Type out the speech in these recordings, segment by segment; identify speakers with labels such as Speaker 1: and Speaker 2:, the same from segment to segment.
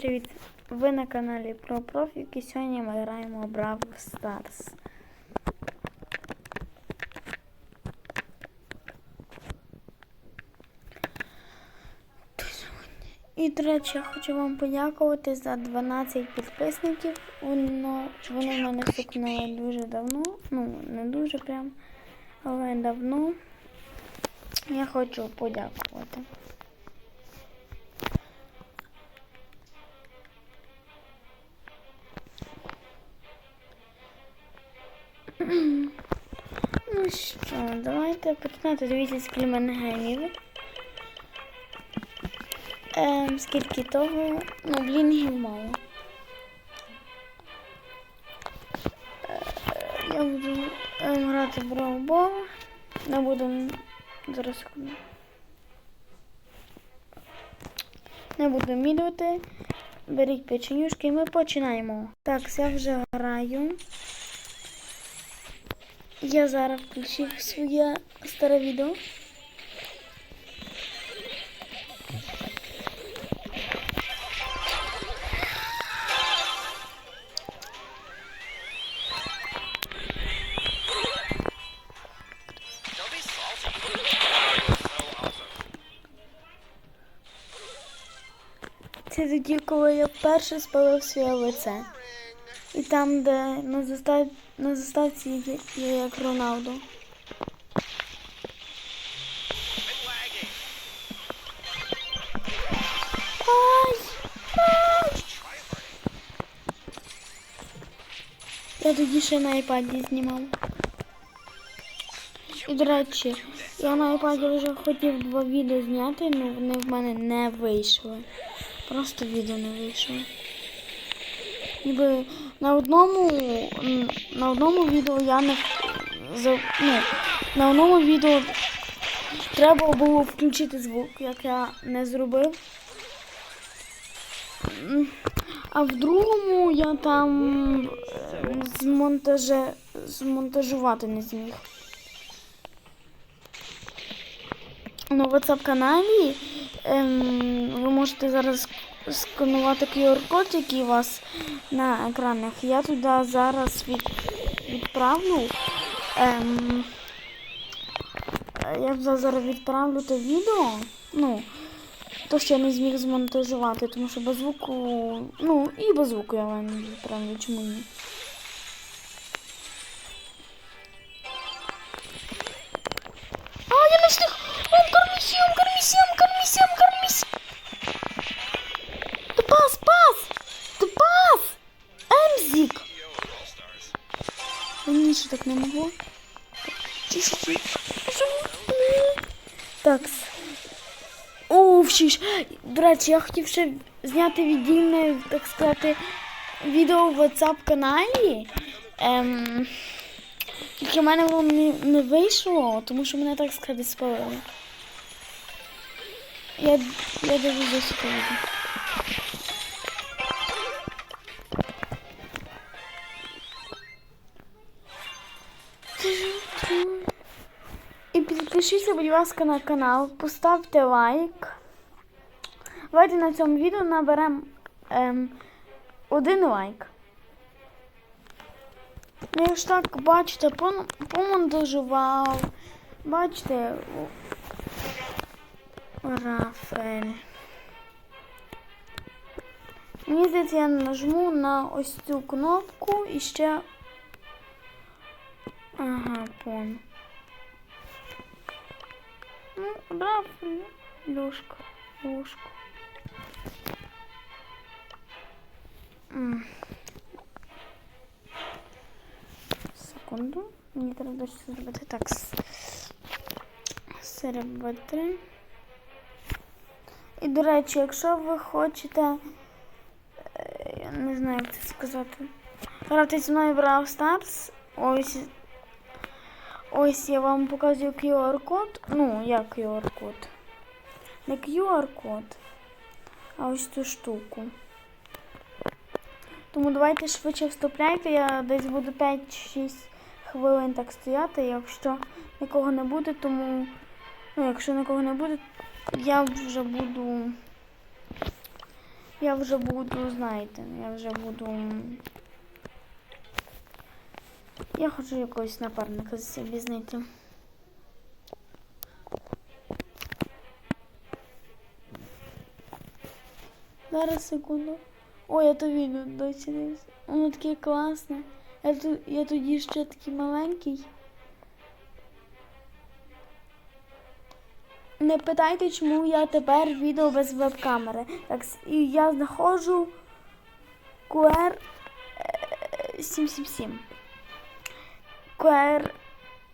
Speaker 1: Привіт! Ви на каналі Про Профік і сьогодні ми граємо Brawl Stars. І, до речі, я хочу вам подякувати за 12 підписників. Воно, вони в мене стукнули дуже давно. Ну, не дуже прям, але давно. Я хочу подякувати. Ну що, давайте починати. Дивіться, скільки в мене гемів. Ем, скільки того, ну, блінгів мало. Е, Я буду ем, грати в Бравл Не буду зараз. Не буду мідувати. Беріть печенюшки і ми починаємо. Так, я вже граю. Я зараз включив своє старе відео. Це тоді, коли я вперше спалив своє лице. І там, де на, застав... на заставці є, як Роналду. Я тоді ще на iPad знімав. І, до речі, я на iPad вже хотів два відео зняти, але вони в мене не вийшли. Просто відео не вийшло. Ніби на одному, на одному відео я не ну, на одному відео треба було включити звук, як я не зробив. А в другому я там змонтаже, змонтажувати не зміг. На WhatsApp каналі ем, ви можете зараз сканувати QR-код, який у вас на екранах. Я туди зараз від, відправлю. Ем, я зараз відправлю те відео. Ну, то, що я не зміг змонтажувати, тому що без звуку. Ну, і без звуку я вам відправлю, чому ні. Раніше так не могло. Тише, тише. Так. О, всі До речі, я хотів ще зняти віддільне, так сказати, відео в WhatsApp каналі. Ем, тільки в мене воно не, не вийшло, тому що мене так сказати спалили. Я, я дивлюся це відео. Підпишіться, будь ласка, на канал, поставте лайк. Давайте на цьому відео наберемо ем, один лайк. Ну, ж так, бачите, помонтажував. Бачите, Рафель. Мені здається, я нажму на ось цю кнопку і ще. Ага, пон. Ну, Рафель, Лёшка, Лёшка. М. Секунду. Мені треба дещо зробити так. с- Серебро. І, до речі, якщо ви хочете, е, я не знаю, як це сказати, грати зі мною в Brawl Stars, ось, ось я вам показую QR-код. Ну, як QR-код? Не QR-код, а ось цю штуку. Тому давайте швидше вступляйте, я десь буду 5-6 хвилин так стояти. Якщо нікого не буде, тому ну, якщо нікого не буде, я вже буду Я вже буду, знаєте, я вже буду. Я хочу якогось напарника собі знайти. Зараз секунду. Ой, я то відео досі. Воно таке класне. Я, я тоді ще такий маленький. Не питайте, чому я тепер відео без веб-камери. Так, і я знаходжу QR е, 777. QR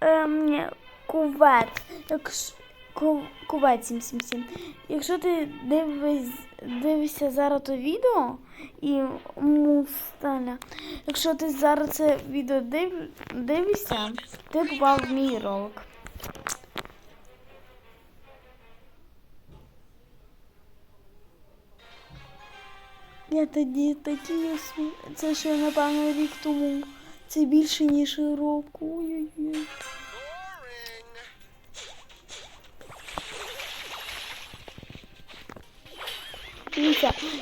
Speaker 1: ем, кувет. Якщо, ку, кувет 777. Якщо ти дивись, дивишся зараз то відео і мустаня, якщо ти зараз це відео див, дивишся, ти попав в мій ролик. Я тоді такі Це ще, напевно, рік тому. Це більше, ніж року. Ой-ой-ой.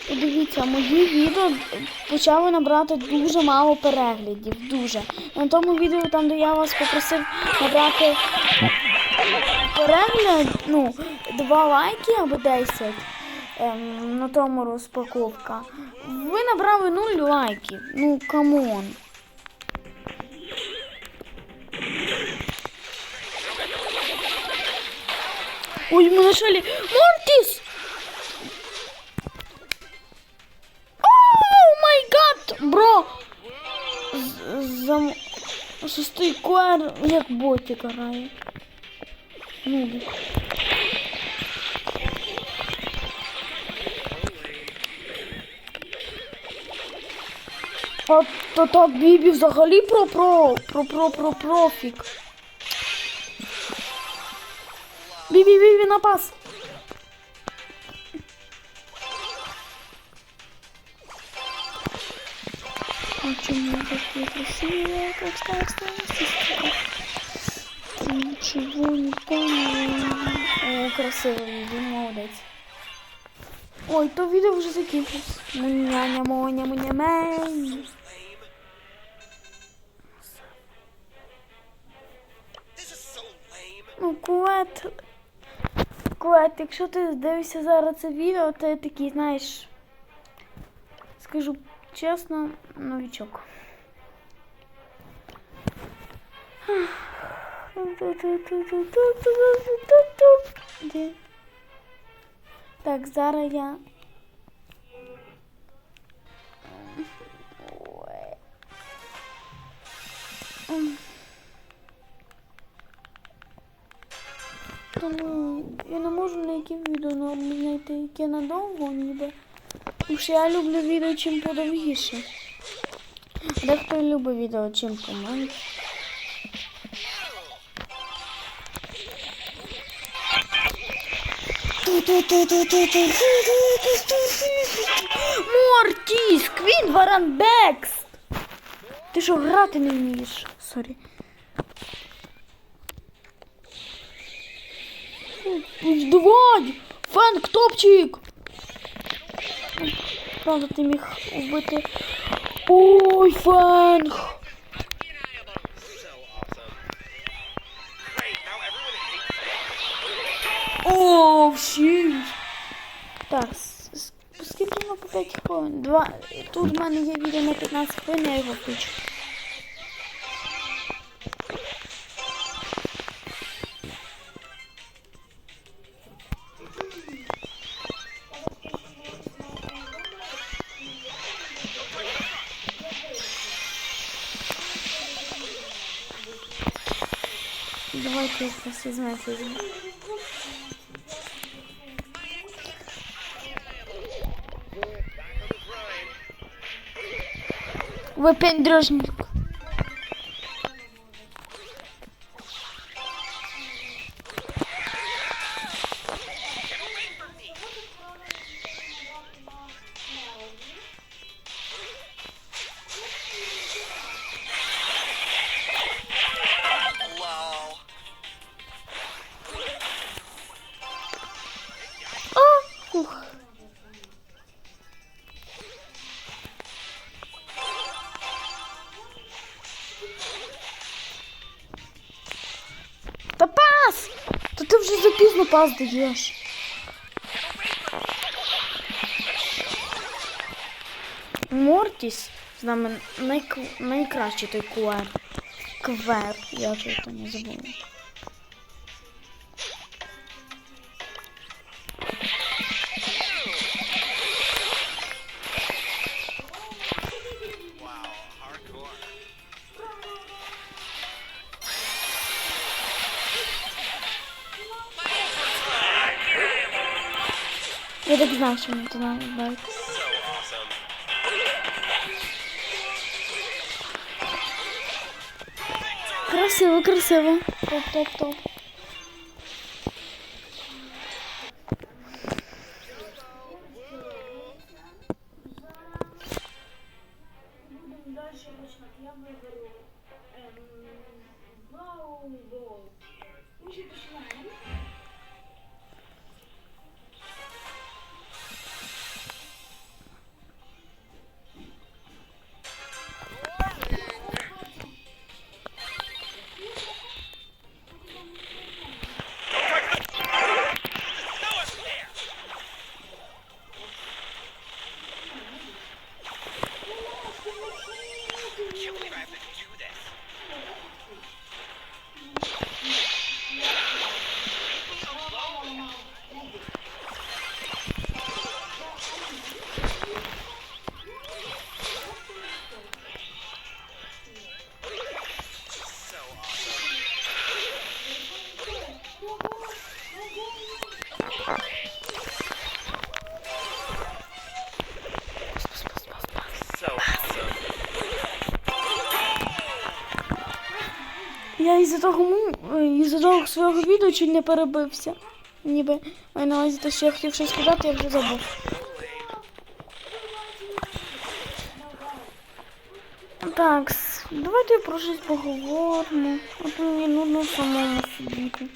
Speaker 1: Дивіться, мої відео почали набрати дуже мало переглядів. Дуже. На тому відео, там, де я вас попросив набрати перегляд, ну, два лайки або 10 ем, на тому розпаковка. Ви набрали 0 лайків. Ну, камон. Ой, ми нашли Мортіс! О май гад, бро! Зам... Шостий куар, як ботик грає. Нубик. А то так Бібі взагалі про про про про про профік. Бібі, Бібі, напас. А чому такие красивые, как старая Ты ничего не понял. О, красиво, Бібі, молодець. Ой, то відео вже закінчилось. Муняня, моня, муня, мень.
Speaker 2: This is so lame.
Speaker 1: Ну, Кует. Кует, якщо ти дивишся зараз це відео, ти такий, знаєш, скажу чесно, новічок. Так, зараз я. Знайти, яке надовго ніби. Тому що я люблю відео чим подовгіше. Дехто любить відео чим поменше. Мортіс, Квін Варанбекс! Ти що грати не вмієш? Сорі. Давай! Фенк, топчик! Правда, ти міг вбити. Ой,
Speaker 2: me.
Speaker 1: О, всі! Так, с- с- скільки воно по 5 хвилин? Два. Тут в мене є відео на 15 хвилин, я його включу. Давайте якось візьмете. візьмемо.
Speaker 2: Back on
Speaker 1: спас даєш. Мортіс з нами найкращий той квер. Квер, я вже то не забула. Я так знав, що мені туди бать.
Speaker 2: So awesome.
Speaker 1: Красиво, красиво. Топ, е, із-за того свого відео чуть не перебився. Ніби маю на увазі те, що я хотів щось сказати, я вже забув. Так, давайте про щось поговоримо. То мені нудно самому сидіти.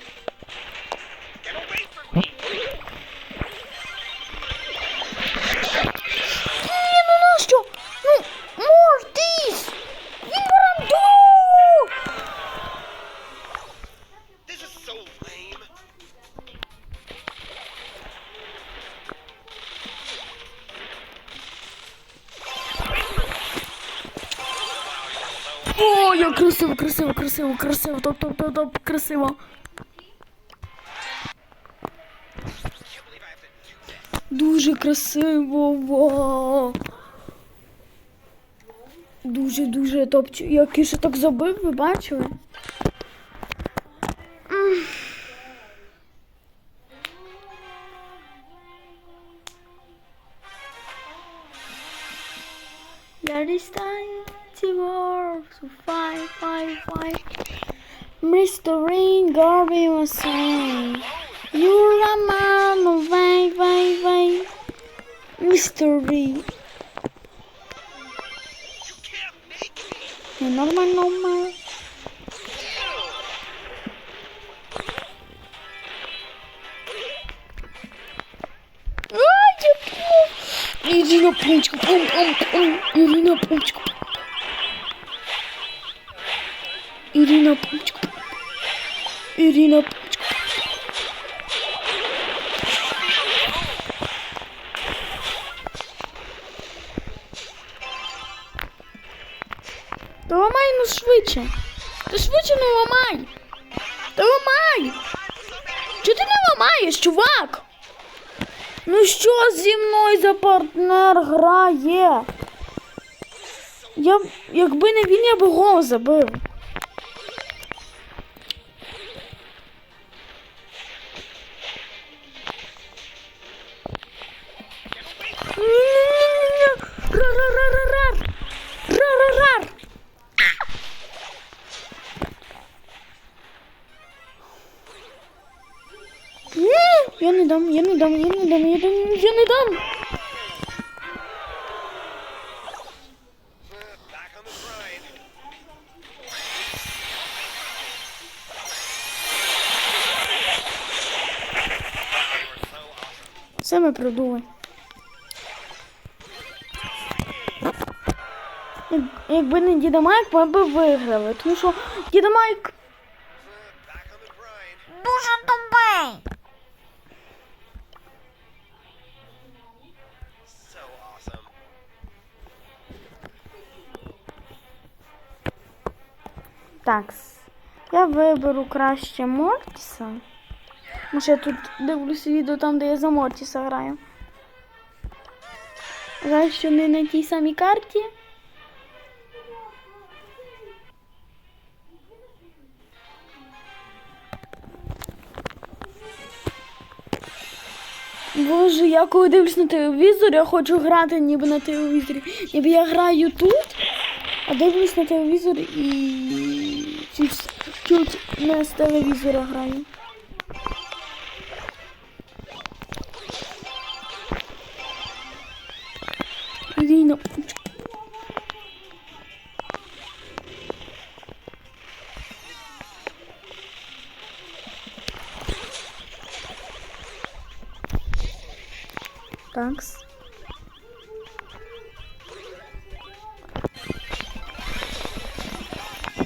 Speaker 2: To do this.
Speaker 1: Дуже красиво. Вау. Дуже, дуже топ. Як я ще так забив, ви бачили? That is time to war, so fight, fight, fight. Mr. Ring, Garvey, assim. Yura, mano, vai, vai, vai.
Speaker 2: Mr. Rain.
Speaker 1: É normal, normal. Menina ponte, pum, pum, pum. Menina ponte, Irina ponte, пунчку. Та ламай ну швидше. Ти швидше не ламай. Та ламай. Чого ти не ламаєш, чувак? Ну що зі мною за партнер грає? Я, якби не він, я б гол забив. Придумай. Якби не Діда Майк, ми б виграли. Тому що Діда Майк дуже тупий. Так, я виберу краще Мортіса. Може, я тут дивлюся відео там, де я за Мортіса граю. Жаль, що не на тій самій карті. Боже, я коли дивлюсь на телевізор, я хочу грати ніби на телевізорі. Ніби я граю тут, а дивлюсь на телевізор і чуть, чуть не з телевізора граю. Такс.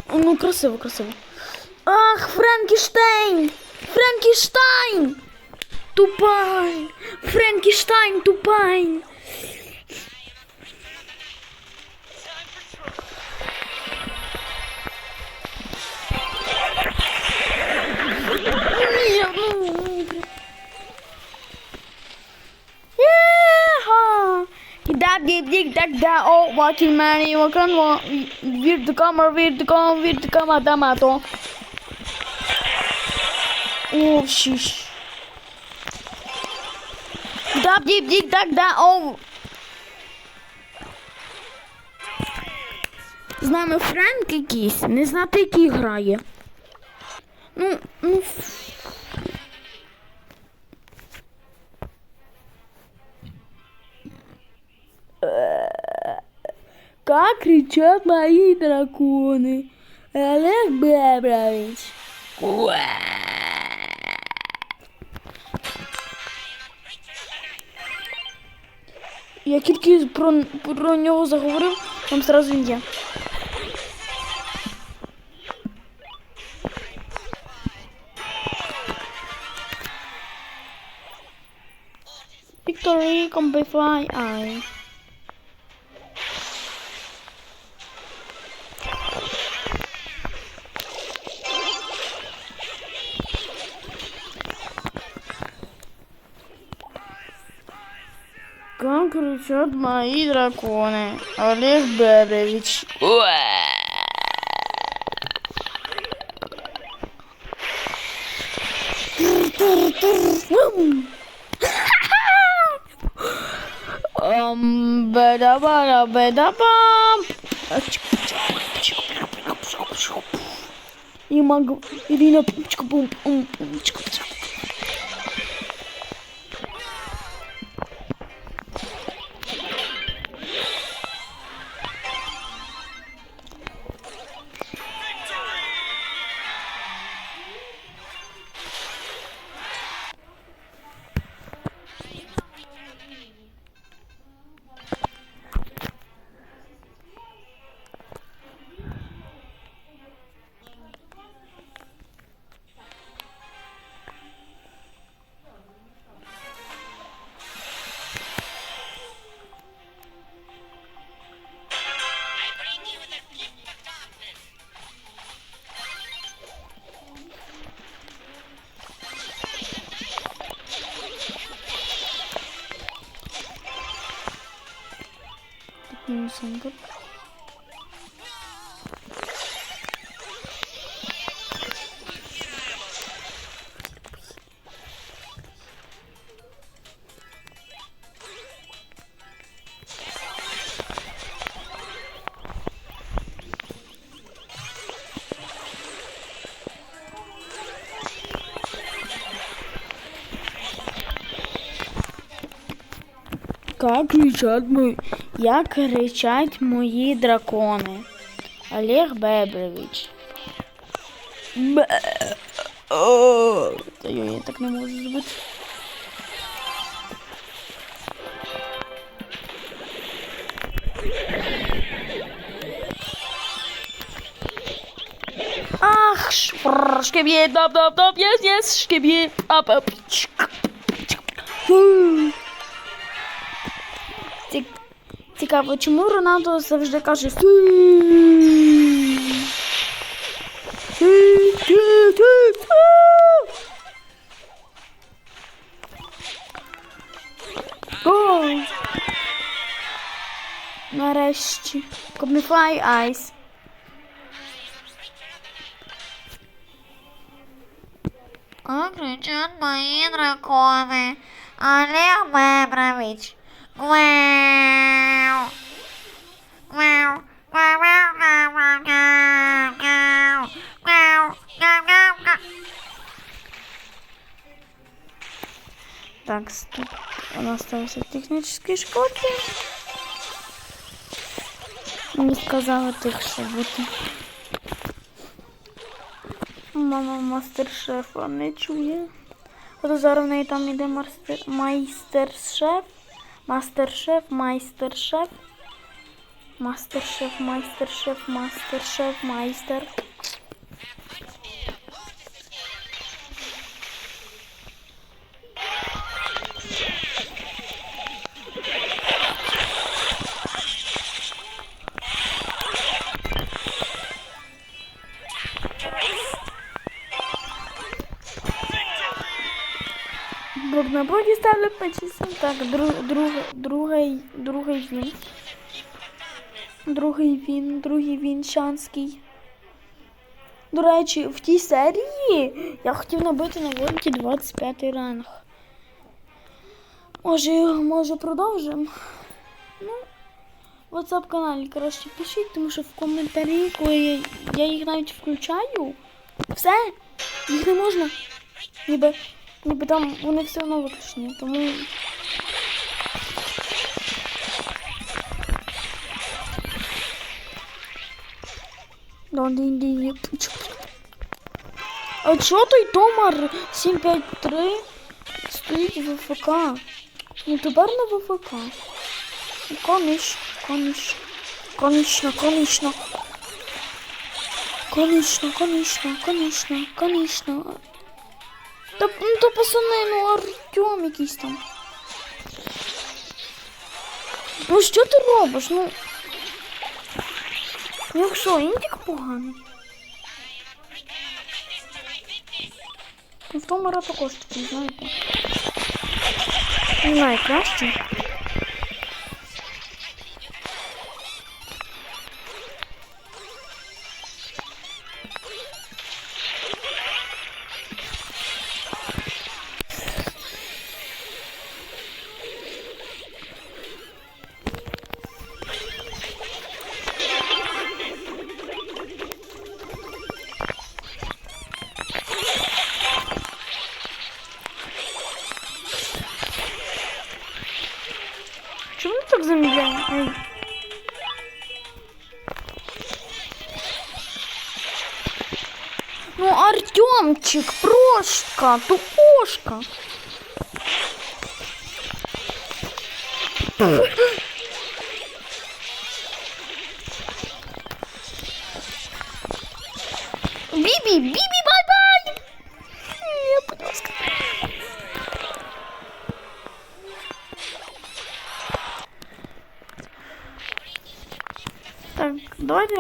Speaker 1: Ну, красиво, красиво. Ах, Франкенштейн! Франкенштейн! Тупай! Франкенштейн тупай! Da dip dik dak da o watching mani wakan wa vir de kamer vir de kam vir de kama damato. Oh shish. Da dip dik dak da o. З нами Френк якийсь, не знати, який грає. Кричат мои драконы. Олег Бебрович. Я тільки про, про нього заговорив, там сразу він є. Victory, come by fly, I. Кричат мои драконы. Олег Бебрович. Беда-бада, беда-бам. Не могу. Ирина, пум-чка-пум, пум, пум-чка-пум.
Speaker 2: I
Speaker 1: Мінусенька. Как кричат мої, як кричать мої дракони. Олег Бебрович. Бе. О, я так не можу зробити. Ах, шкебє, доп, доп, доп, єс, єс, шкебє, ап, ап, чик, чик. Фу. Цікаво, чому Роналдо завжди каже. О! Нарешті. Коміфай айс.
Speaker 3: Кричать мої дракони. Олег Бебрович. Гвау. Гвау. Гвау, гвау, гвау, гвау, гвау. Гвау, гвау, гвау, гвау.
Speaker 1: Так, стоп. У нас стався технічний шкоди. Мені сказали тихше бути. Мама мастер-шефа не чує. От зараз в неї там іде майстер-шеф. Мастер-шеф, майстер-шеф. Мастер-шеф, майстер-шеф, мастер-шеф, майстер. Блок на боді ставлю почисом. Так, друг, друг, другий, другий він. Другий він, другий він шанський. До речі, в тій серії я хотів набити на вольті 25 ранг. Може, може продовжимо? Ну, в WhatsApp каналі краще пишіть, тому що в коментарі, коли я, я їх навіть включаю, все, їх не можна. Ніби, ніби там вони все одно виключені. Тому. Дон-дин-дин. А чого той Томар 753 стоїть в ВФК? Ну тепер на ВФК. Конечно, конечно. Конечно, конечно. Конечно, конечно, конечно, конечно. Та ну то пацани, ну Артем якийсь там. Ну що ти робиш? Ну. Ну що, індик поганий. Ну в тому також такий, знаєте. Не знаю, Чому ти так замедляє? Ай. Ну, Артемчик, прошка, тупошка.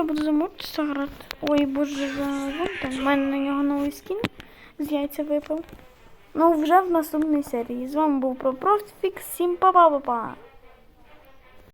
Speaker 1: Я буду замовитися грати. Ой, боже, за вон. У мене на нього новий скін з яйця випав. Ну, вже в наступній серії. З вами був ProProfix. Всім па-па-па-па!